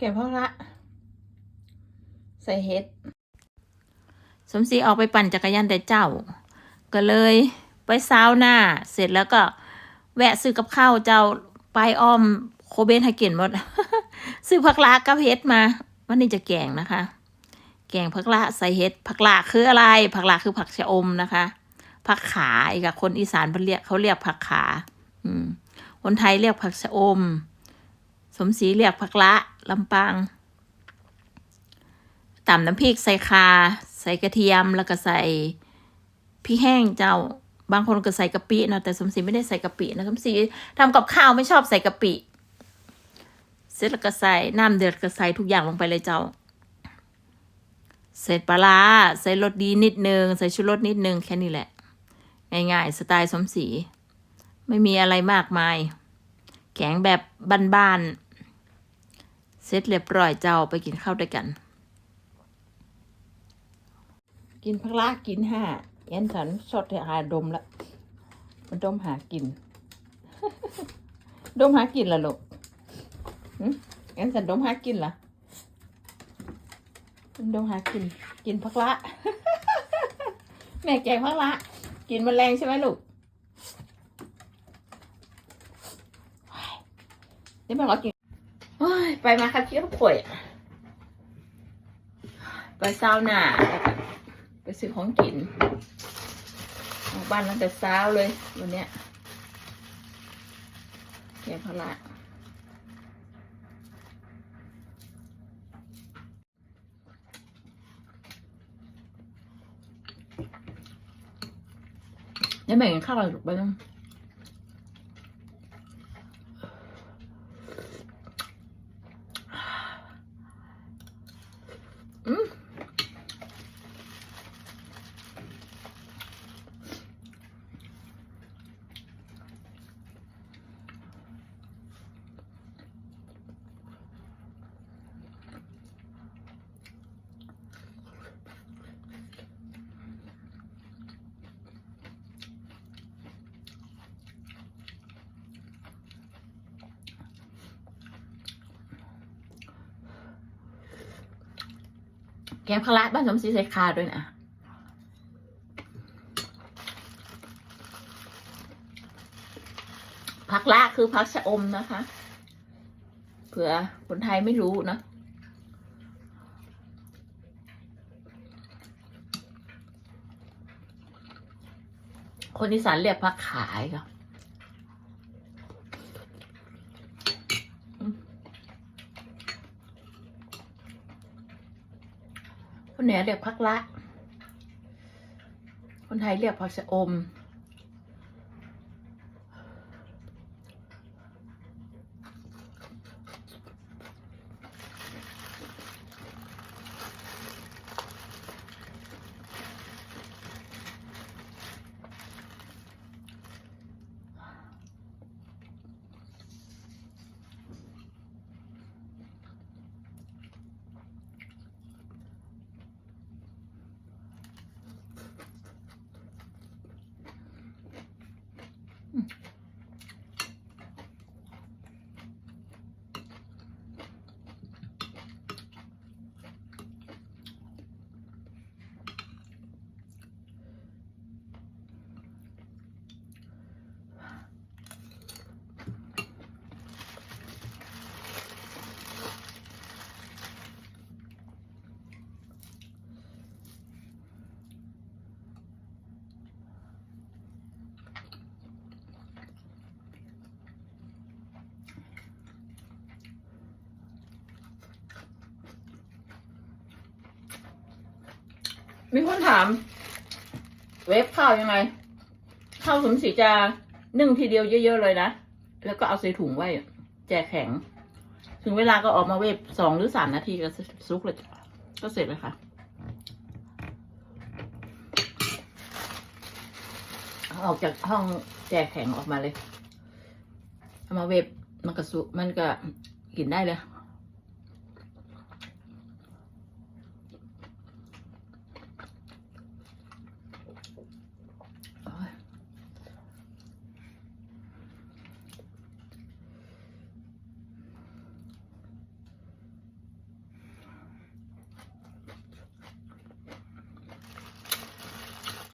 แกงเพราะละ ใส่เห็ด สมศรีออกไปปั่นจักรยานแต่เจ้า ก็เลยไปซาวน่าเสร็จแล้วก็แวะซื้อกับข้าวเจ้าไปอ้อมโคเบนให้กินหมด ซื้อผักละกับเห็ดมาวันนี้จะแกงนะคะ แกงผักละใส่เห็ดผักละคืออะไร ผักละคือผักชะอมนะคะผักขาอีกคนอีสานเขาเรียกเขาเรียกผักขา อืม คนไทยเรียกผักชะอม สมศรีเรียกผักละลำปางตำน้ำพริกใส่คา ใส่กระเทียมแล้วก็ใส่พริกแห้งเจ้า บางคนก็ใส่กะปิเนาะแต่สมศรีไม่ได้ใส่กะปินะสมศรีทำกับข้าวไม่ชอบใส่กะปิเสร็จแล้วก็ใส่น้ำเดือดก็ใส่ทุกอย่างลงไปเลยเจ้า เสร็จปลาใส่รสดีนิดนึง ใส่ชูรสนิดนึงแค่นี้แหละ ง่ายๆ สไตล์สมศรีไม่มีอะไรมากมาย แกงแบบบ้านๆ เสร็จเรียบร้อยเจ้าไปกินข้าวด้วยกัน กินพักละกินห้าแอนสันสดหาดมละมันดมหากิน ดมหากินละลูกหึแอนสันดมหากินละมันดมหากิน กินพักละ แม่แกงพักละ กินแมลงใช่ไหมลูกนี่มันรอกิน ไปมาครับคิดว่าป่วยไปซาวน่าแล้วก็ไปซื้อของกินออกบ้านตั้งแต่เช้าเลยวันเนี้ยแกพละนี่แบ่งกันข้าวอะไรลูกไปบ้า แกงพะละบ้านสมศรีใส่คาด้วยนะผักละคือผักชะอมนะคะ เผื่อคนไทยไม่รู้นะคนอีสานเรียกผักขายค่ะ คนเหนือเรียกพักละ คนไทยเรียกผักชะอม มีคนถาม เวฟข้าวยังไง ข้าวสมศรีจะนึ่งทีเดียวเยอะๆเลยนะ แล้วก็เอาใส่ถุงไว้ แจกแข็ง ถึงเวลาก็ออกมาเวฟสองหรือสามนาทีก็ซุกเลยก็เสร็จเลยค่ะอออกจากห้องแจกแข็งออกมาเลย เอามาเวฟมันก็สุมันก็กินได้เลย